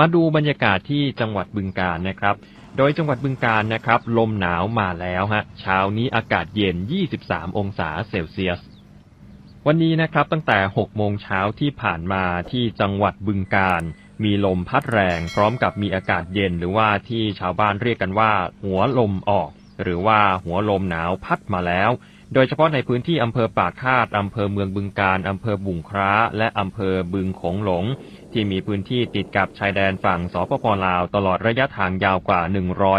มาดูบรรยากาศที่จังหวัดบึงกาฬนะครับ โดยจังหวัดบึงกาฬนะครับ ลมหนาวมาแล้วฮะ เช้านี้อากาศเย็น 23 องศาเซลเซียส วันนี้นะครับตั้งแต่ 6 โมงเช้าที่ผ่านมาที่จังหวัดบึงกาฬมีลมพัดแรง พร้อมกับมีอากาศเย็นหรือว่าที่ชาวบ้านเรียกกันว่า หัวลมออก หรือว่าหัวลมหนาวพัดมาแล้ว โดยเฉพาะในพื้นที่อำเภอปากคาด อำเภอเมืองบึงกาฬอำเภอบุงคร้า และอำเภอบึงโขงหลง ที่มีพื้นที่ติดกับชายแดนฝั่งสปปลาว ตลอดระยะทางยาวกว่า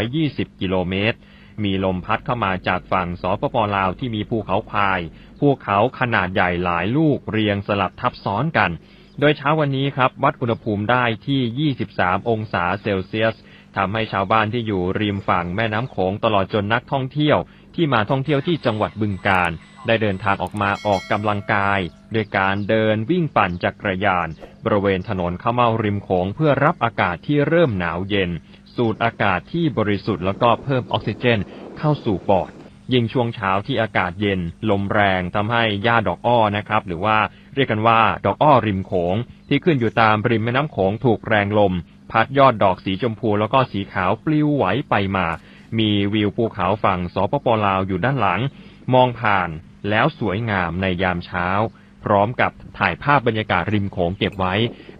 120 กิโลเมตร มีลมพัดเข้ามาจากฝั่งสปปลาวที่มีภูเขาควาย ภูเขาขนาดใหญ่หลายลูกเรียงสลับทับซ้อนกัน โดยเช้าวันนี้ครับวัดอุณหภูมิได้ที่ 23 องศาเซลเซียสทำให้ชาวบ้านที่อยู่ริมฝั่งแม่น้ำโขงตลอดจนนักท่องเที่ยว ที่มาท่องเที่ยวที่จังหวัดบึงกาฬได้เดินทางออกมาออกกำลังกายด้วยการเดินวิ่งปั่นจักรยาน บริเวณถนนข้าวเมาริมโขงเพื่อรับอากาศที่เริ่มหนาวเย็น สูดอากาศที่บริสุทธิ์แล้วก็เพิ่มออกซิเจน เข้าสู่ปอดยิ่งช่วงเช้าที่อากาศเย็น ลมแรงทำให้หญ้าดอกอ้อนะครับ หรือว่าเรียกกันว่าดอกอ้อริมโขง ที่ขึ้นอยู่ตามริมแม่น้ำโขงถูกแรงลม พัดยอดดอกสีชมพูแล้วก็สีขาวปลิวไหวไปมา มีวิวภูเขาฝั่งสปปลาวอยู่ด้านหลัง มองผ่านแล้วสวยงามในยามเช้า พร้อมกับถ่ายภาพบรรยากาศริมโขงเก็บไว้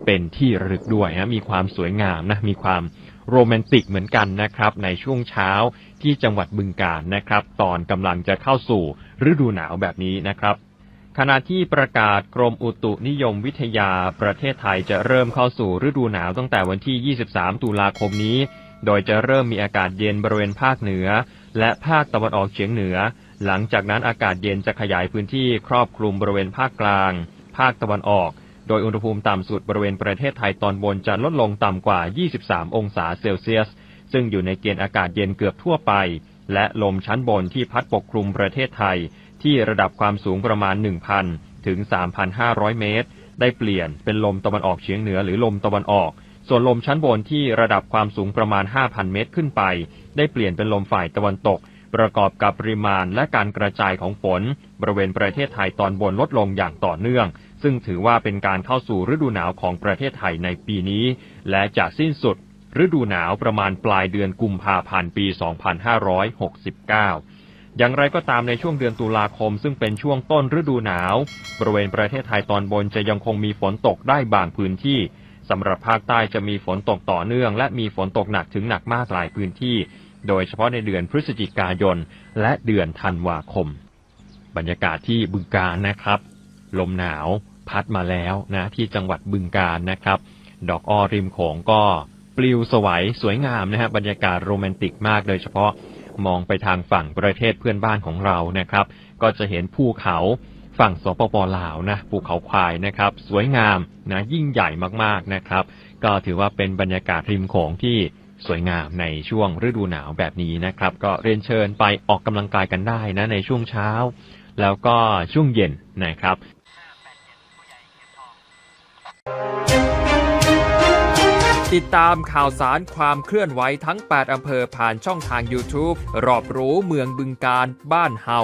เป็นที่ระลึกด้วยนะมีความสวยงามนะมีความโรแมนติกเหมือนกันนะครับ ในช่วงเช้าที่จังหวัดบึงกาฬนะครับ ตอนกำลังจะเข้าสู่ฤดูหนาวแบบนี้นะครับขณะที่ประกาศกรมอุตุนิยมวิทยาประเทศไทยจะเริ่มเข้าสู่ฤดูหนาวตั้งแต่วันที่ 23 ตุลาคมนี้ โดยจะเริ่มมีอากาศเย็นบริเวณภาคเหนือ และภาคตะวันออกเฉียงเหนือ หลังจากนั้นอากาศเย็นจะขยายพื้นที่ครอบคลุมบริเวณภาคกลาง ภาคตะวันออก โดยอุณหภูมิต่ำสุดบริเวณประเทศไทยตอนบนจะลดลงต่ำกว่า 23 องศาเซลเซียส ซึ่งอยู่ในเกณฑ์อากาศเย็นเกือบทั่วไป และลมชั้นบนที่พัดปกคลุมประเทศไทย ที่ระดับความสูงประมาณ 1,000 ถึง 3,500 เมตร ได้เปลี่ยนเป็นลมตะวันออกเฉียงเหนือหรือลมตะวันออก ส่วนลมชั้นบนที่ระดับความสูงประมาณ 5,000 เมตรขึ้นไป ได้เปลี่ยนเป็นลมฝ่ายตะวันตก ประกอบกับปริมาณและการกระจายของฝน บริเวณประเทศไทยตอนบนลดลงอย่างต่อเนื่อง ซึ่งถือว่าเป็นการเข้าสู่ฤดูหนาวของประเทศไทยในปีนี้ และจะสิ้นสุด ฤดูหนาวประมาณปลายเดือนกุมภาพันธ์ปี 2569อย่างไรก็ตามในช่วงเดือนตุลาคมซึ่งเป็นช่วงต้นฤดูหนาว บริเวณประเทศไทยตอนบนจะยังคงมีฝนตกได้บางพื้นที่ สำหรับภาคใต้จะมีฝนตกต่อเนื่อง และมีฝนตกหนักถึงหนักมากหลายพื้นที่ โดยเฉพาะในเดือนพฤศจิกายน และเดือนธันวาคม บรรยากาศที่บึงกาฬนะครับ ลมหนาวพัดมาแล้วนะที่จังหวัดบึงกาฬนะครับ ดอกอ้อริมโขงก็ปลิวสวยสวยงามนะฮะบรรยากาศโรแมนติกมากโดยเฉพาะมองไปทางฝั่งประเทศเพื่อนบ้านของเรานะครับ ก็จะเห็นภูเขา ฝั่งสปปลาวนะภูเขาควายนะครับ สวยงามนะยิ่งใหญ่มากๆนะครับ ก็ถือว่าเป็นบรรยากาศริมโขงที่สวยงามในช่วงฤดูหนาวแบบนี้นะครับ ก็เรียนเชิญไปออกกำลังกายกันได้นะในช่วงเช้า แล้วก็ช่วงเย็นนะครับติดตามข่าวสารความเคลื่อนไหวทั้ง 8 อำเภอผ่านช่องทาง YouTube รอบรู้เมืองบึงการบ้านเฮา